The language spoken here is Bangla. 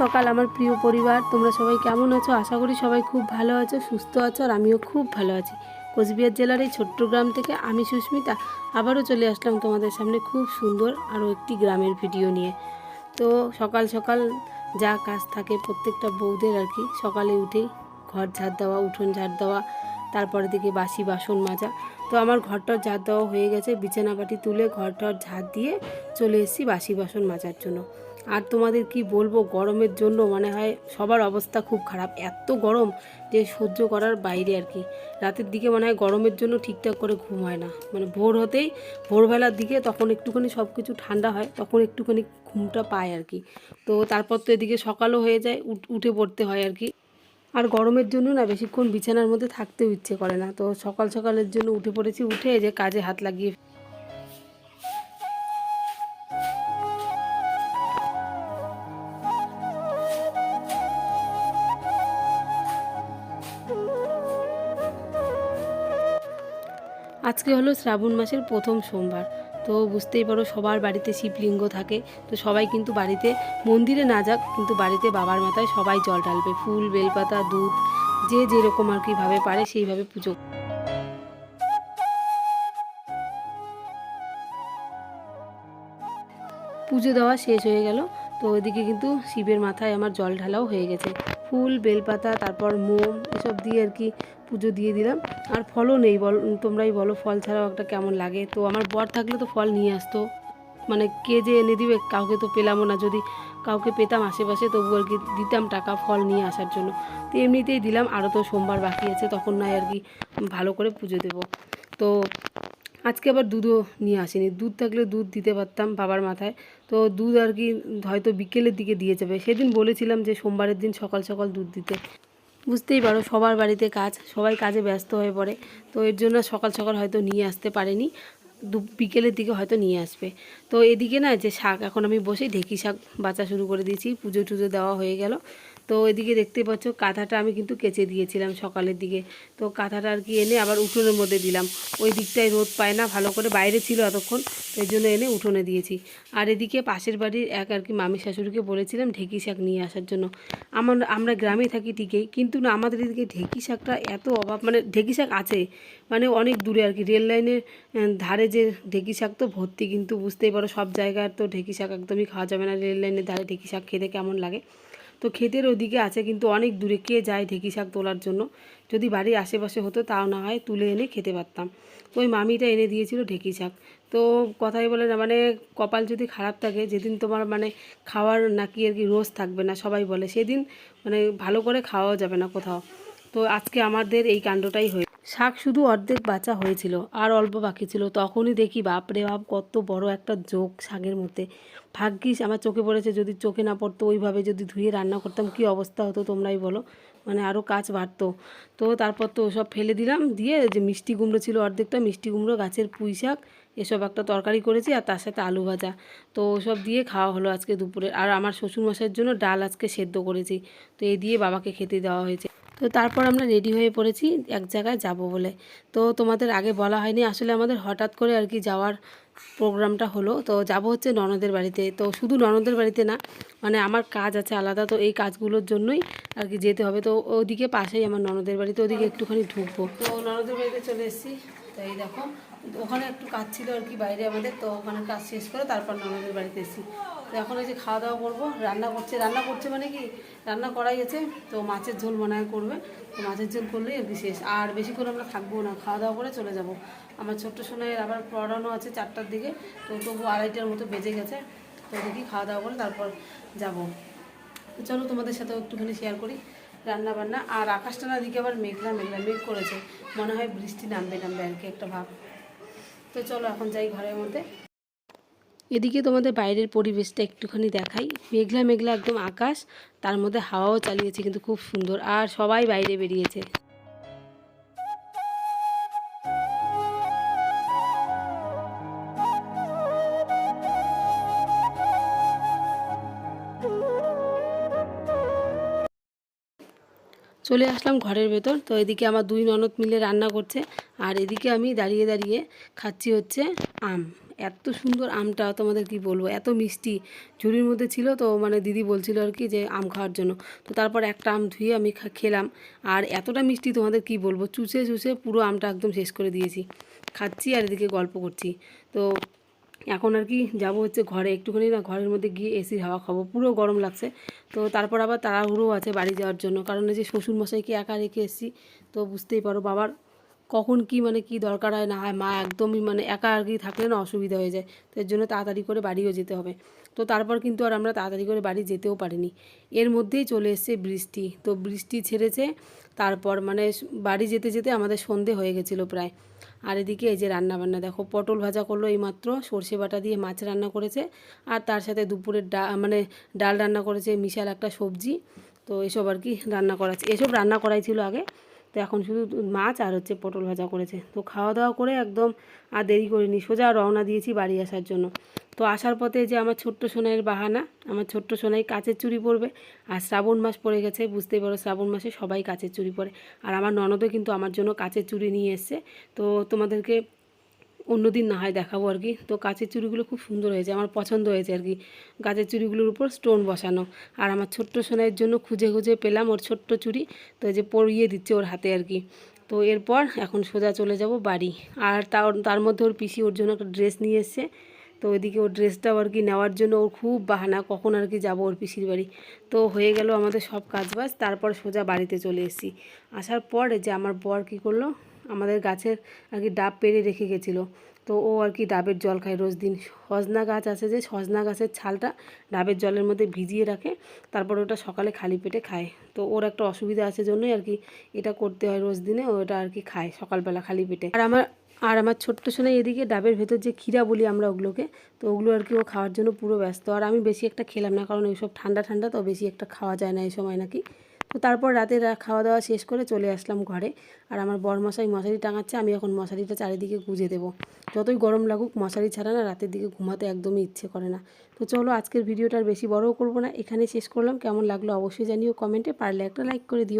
সকাল আমার প্রিয় পরিবার। তোমরা সবাই কেমন আছো? আশা করি সবাই খুব ভালো আছো, সুস্থ আছো আর আমিও খুব ভালো আছি। কোচবিহার জেলার এই ছোট্ট গ্রাম থেকে আমি সুস্মিতা আবারও চলে আসলাম তোমাদের সামনে খুব সুন্দর আরও একটি গ্রামের ভিডিও নিয়ে। তো সকাল সকাল যা কাজ থাকে প্রত্যেকটা বউদের আর কি, সকালে উঠেই ঘর ঝাড় দেওয়া, উঠোন ঝাড় দেওয়া, তারপরে দিকে বাসি বাসন মাজা। তো আমার ঘরটার ঝাড় দেওয়া হয়ে গেছে, বিছানাপাটি তুলে ঘরটার ঝাড় দিয়ে চলে এসেছি বাসি বাসন মাজার জন্য। আর তোমাদের কি বলব, গরমের জন্য মনে হয় সবার অবস্থা খুব খারাপ। এত গরম যে সহ্য করার বাইরে আর কি। রাতের দিকে মনে হয় গরমের জন্য ঠিকঠাক করে ঘুম হয় না। মানে ভোর হতেই, ভোরবেলার দিকে তখন একটুখানি সব কিছু ঠান্ডা হয়, তখন একটুখানি ঘুমটা পায় আর কি। তো তারপর তো এদিকে সকালও হয়ে যায়, উঠ- পড়তে হয় আর কি। আর গরমের জন্য না বেশিক্ষণ বিছানার মধ্যে থাকতেও ইচ্ছে করে না। তো সকাল সকালের জন্য উঠে পড়েছি, উঠে যে কাজে হাত লাগিয়ে আজকে হলো শ্রাবণ মাসের প্রথম সোমবার। তো বুঝতেই পারো সবার বাড়িতে শিবলিঙ্গ থাকে। তো সবাই কিন্তু বাড়িতে মন্দিরে না যাক, কিন্তু বাড়িতে বাবার মাথায় সবাই জল ঢালবে। ফুল, বেলপাতা, দুধ, যে যেরকম আর কি ভাবে পারে সেইভাবে পুজো। পুজো দেওয়া শেষ হয়ে গেল। তো ওইদিকে কিন্তু শিবের মাথায় আমার জল ঢালাও হয়ে গেছে। ফুল, বেলপাতা, তারপর মোম, এসব দিয়ে আর কি পুজো দিয়ে দিলাম। আর ফলও নেই, বল, তোমরাই বলো ফল ছাড়াও একটা কেমন লাগে? তো আমার বর থাকলে তো ফল নিয়ে আসতো। মানে কে যে এনে দিবে কাউকে তো পেলামও না। যদি কাউকে পেতাম আশেপাশে, তবু আর কি দিতাম টাকা ফল নিয়ে আসার জন্য। তো এমনিতেই দিলাম, আরও তো সোমবার বাকি আছে, তখন নয় আর কি ভালো করে পুজো দেবো। তো আজকে আবার দুধও নিয়ে আসিনি। দুধ থাকলে দুধ দিতে পারতাম বাবার মাথায়। তো দুধ আর কি হয়তো বিকেলের দিকে দিয়ে যাবে। সেদিন বলেছিলাম যে সোমবারের দিন সকাল সকাল দুধ দিতে। বুঝতেই পারো, সবার বাড়িতে কাজ, সবাই কাজে ব্যস্ত হয়ে পড়ে। তো এর জন্য সকাল সকাল হয়তো নিয়ে আসতে পারেনি দু বিকেলের দিকে হয়তো নিয়ে আসবে। তো এদিকে না যে শাক, এখন আমি বসে ঢেকি শাক বাঁচা শুরু করে দিয়েছি, পুজো টুজো দেওয়া হয়ে গেল। তো এদিকে দেখতে পাচ্ছ কাঁথাটা আমি কিন্তু কেচে দিয়েছিলাম সকালের দিকে। তো কাঁথাটা আর কি এনে আবার উঠোনের মধ্যে দিলাম। ওই দিকটায় রোদ পায় না, ভালো করে বাইরে ছিল এতক্ষণ, তো এই জন্য এনে উঠোনে দিয়েছি। আর এদিকে পাশের বাড়ির এক আর কি মামি শাশুড়িকে বলেছিলাম ঢেঁকি শাক নিয়ে আসার জন্য। আমার, আমরা গ্রামে থাকি ঠিকই, কিন্তু না আমাদের এদিকে ঢেঁকি শাকটা এত অভাব মানে ঢেঁকি শাক আছে মানে অনেক দূরে আর কি। রেল লাইনের ধারে যে ঢেঁকি শাক তো ভর্তি, কিন্তু বুঝতেই পারো সব জায়গার তো ঢেঁকি শাক একদমই খাওয়া যাবে না। রেল লাইনের ধারে ঢেঁকি শাক খেতে কেমন লাগে। তো ক্ষেতের ওদিকে আছে কিন্তু অনেক দূরে কে যায় ঢেকি শাক তোলার জন্য। যদি বাড়ির আশেপাশে হতো তাও না হয় তুলে এনে খেতে পারতাম। তো ওই মামিটা এনে দিয়েছিল ঢেকি শাক। তো কথাই বলে না মানে কপাল যদি খারাপ থাকে, যেদিন তোমার মানে খাওয়ার নাকি আর কি রোজ থাকবে না সবাই বলে, সেদিন মানে ভালো করে খাওয়াও যাবে না কোথাও। তো আজকে আমাদের এই কাণ্ডটাই হয়ে শাক শুধু অর্ধেক বাঁচা হয়েছিল, আর অল্প বাকি ছিল। তখনই দেখি, বাপরে বাপ, কত বড় একটা যোগ শাকের মধ্যে। ভাগ্যিস আমার চোখে পড়েছে, যদি চোখে না পড়তো ওইভাবে যদি ধুয়ে রান্না করতাম, কি অবস্থা হতো তোমরাই বলো। মানে আরও কাজ বাড়তো। তো তারপর তো ওসব ফেলে দিলাম, দিয়ে যে মিষ্টি কুমড়ো ছিল অর্ধেকটা, মিষ্টি কুমড়ো, গাছের পুঁই শাক, এসব একটা তরকারি করেছি আর তার সাথে আলু ভাজা। তো ওসব দিয়ে খাওয়া হলো আজকে দুপুরে। আর আমার শ্বশুরমশাইয়ের জন্য ডাল আজকে সেদ্ধ করেছি। তো এই দিয়ে বাবাকে খেতে দেওয়া হয়েছে। তো তারপর আমরা রেডি হয়ে পড়েছি এক জায়গায় যাব বলে। তো তোমাদের আগে বলা হয়নি, আসলে আমাদের হঠাৎ করে আর কি যাওয়ার প্রোগ্রামটা হলো। তো যাব হচ্ছে ননদের বাড়িতে। তো শুধু ননদের বাড়িতে না মানে আমার কাজ আছে আলাদা, তো এই কাজগুলোর জন্যই আর কি যেতে হবে। তো ওদিকে পাশেই আমার ননদের বাড়িতে, ওদিকে একটুখানি ঢুকবো। তো ননদের বাড়িতে চলে এসেছি। তো এই দেখো, ওখানে একটু কাজ ছিল আর কি বাইরে আমাদের। তো ওখানে কাজ শেষ করে তারপর ননদের বাড়িতে এসেছি। এখন এই যে খাওয়া দাওয়া করব, রান্না করছে রান্না করছে মানে কি? রান্না করাই আছে, তো মাছের ঝোল মনে করবে। তো মাছের ঝোল করলেই আর শেষ। আর বেশিক্ষণ আমরা থাকব না, খাওয়া দাওয়া করে চলে যাব। আমার ছোট্ট সোনাইয়ের আবার পড়ানো আছে চারটার দিকে, তো তবু আড়াইটার মতো বেজে গেছে। তো দেখি খাওয়া দাওয়া করে তারপর যাব। চলো তোমাদের সাথেও একটুখানি শেয়ার করি রান্না বান্না। আর আকাশটা না দিকে আবার মেঘলা মেঘলা, মেঘ করেছে। মনে হয় বৃষ্টি নামবে নামবে আর কি একটা ভাব। তো চলো এখন যাই ঘরের মধ্যে। এদিকে তোমাদের বাইরের পরিবেশটা একটুখানি দেখাই। মেঘলা মেঘলা একদম আকাশ, তার মধ্যে হাওয়াও চালিয়েছে কিন্তু খুব সুন্দর, আর সবাই বাইরে বেরিয়েছে। চলে আসলাম ঘরের ভেতর, তো এদিকে আমার দুই ননদ মিলে রান্না করছে, আর এদিকে আমি দাঁড়িয়ে দাঁড়িয়ে খাচ্ছি হচ্ছে আম। এত সুন্দর আমটা তোমাদের কি বলব? এত মিষ্টি। ঝুড়ির মধ্যে ছিল তো মানে দিদি বলছিল আর কি যে আম খাওয়ার জন্য। তো তারপর একটা আম ধুয়ে আমি খেলাম। আর এতটা মিষ্টি তোমাদের কি বলব? চুষে চুষে পুরো আমটা একদম শেষ করে দিয়েছি। খাচ্ছি আর এদিকে গল্প করছি। তো এখন আর কি যাব হচ্ছে ঘরে। একটুখানি না ঘরের মধ্যে গিয়ে এসির হাওয়া খাব। পুরো গরম লাগছে। তো তারপর আবার তাড়াহুড়ো আছে বাড়ি যাওয়ার জন্য। কারণ এই যে শ্বশুরমশাইকে একা রেখে এসেছি, তো বুঝতেই পারো বাবার কখন কি মানে কি দরকার হয় না হয়, মা একদমই মানে একা আর কি থাকলে না অসুবিধা হয়ে যায়। তো এর জন্য তাড়াতাড়ি করে বাড়িও যেতে হবে। তো তারপর কিন্তু আর আমরা তাড়াতাড়ি করে বাড়ি যেতেও পারিনি। এর মধ্যেই চলে এসছে বৃষ্টি। তো বৃষ্টি ছেড়েছে, তারপর মানে বাড়ি যেতে যেতে আমাদের সন্ধে হয়ে গেছিল প্রায়। আর এদিকে এই যে রান্না বান্না দেখো পটল ভাজা করল এইমাত্র, সর্ষে বাটা দিয়ে মাছ রান্না করেছে, আর তার সাথে দুপুরের ডা মানে ডাল রান্না করেছে মিশাল একটা সবজি। তো এসব আর কি রান্না করা এসব রান্না করাই ছিল আগে। তো এখন শুধু মাছ আর হচ্ছে পটল ভাজা করেছে। তো খাওয়া দাওয়া করে একদম আর দেরি করিনি, সোজা রওনা দিয়েছি বাড়ি আসার জন্য। তো আসার পথে যে আমার ছোট্ট সোনাইয়ের বাহানা, আমার ছোট্ট সোনাই কাচের চুরি পরবে আর শ্রাবণ মাস পড়ে গেছে, বুঝতেই পারো শ্রাবণ মাসে সবাই কাচের চুরি পরে। আর আমার ননদও কিন্তু আমার জন্য কাচের চুরি নিয়ে এসছে। তো তোমাদেরকে অন্যদিন না হয় দেখাবো আর কি। তো কাচের চুড়িগুলো খুব সুন্দর হয়েছে, আমার পছন্দ হয়েছে আর কি। গাছের চুড়িগুলোর উপর স্টোন বসানো। আর আমার ছোট্ট সোনাইয়ের জন্য খুঁজে খুঁজে পেলাম ওর ছোট্ট চুড়ি, তো যে পরিয়ে দিচ্ছে ওর হাতে আর কি। তো এরপর এখন সোজা চলে যাব বাড়ি। আর তার তার মধ্যে ওর পিসি ওর জন্য একটা ড্রেস নিয়ে এসছে। তো ওইদিকে ওর ড্রেসটাও আর কি নেওয়ার জন্য ওর খুব বাহানা, কখন আর কি যাব ওর পিসির বাড়ি। তো হয়ে গেল আমাদের সব কাজবাজ, তারপর সোজা বাড়িতে চলে এসেছি। আসার পর যে আমার বর কী করল আমাদের গাছের আর কি ডাব পেড়ে রেখে গেছিল। তো ও আর কি ডাবের জল খায় রোজ দিন। সজনা গাছ আছে যে, সজনা গাছের ছালটা ডাবের জলের মধ্যে ভিজিয়ে রাখে, তারপর ওটা সকালে খালি পেটে খায়। তো ওর একটা অসুবিধা আছে জন্যই আর কি এটা করতে হয় রোজ দিনে ওটা আর কি খায় সকালবেলা খালি পেটে। আর আমার আর আমার ছোট্ট সোনাই এদিকে ডাবের ভেতর যে ক্ষীরা বলি আমরা ওগুলোকে, তো ওগুলো আর কি ও খাওয়ার জন্য পুরো ব্যস্ত। আর আমি বেশি একটা খেলাম না, কারণ ওইসব ঠান্ডা ঠান্ডা তো বেশি একটা খাওয়া যায় না এই সময় নাকি। তো তারপর রাতে খাওয়া দাওয়া শেষ করে চলে আসলাম ঘরে। আর আমার বর মশাই মশারি টাঙাচ্ছে, আমি এখন মশারিটা চারিদিকে গুঁজে দেবো। যতই গরম লাগুক, মশারি ছাড়া না রাতের দিকে ঘুমাতে একদমই ইচ্ছে করে না। তো চলো আজকের ভিডিওটা আর বেশি বড়ও করব না। এখানে শেষ করলাম। কেমন লাগল অবশ্যই জানিও কমেন্টে। পারলে একটা লাইক করে দিও।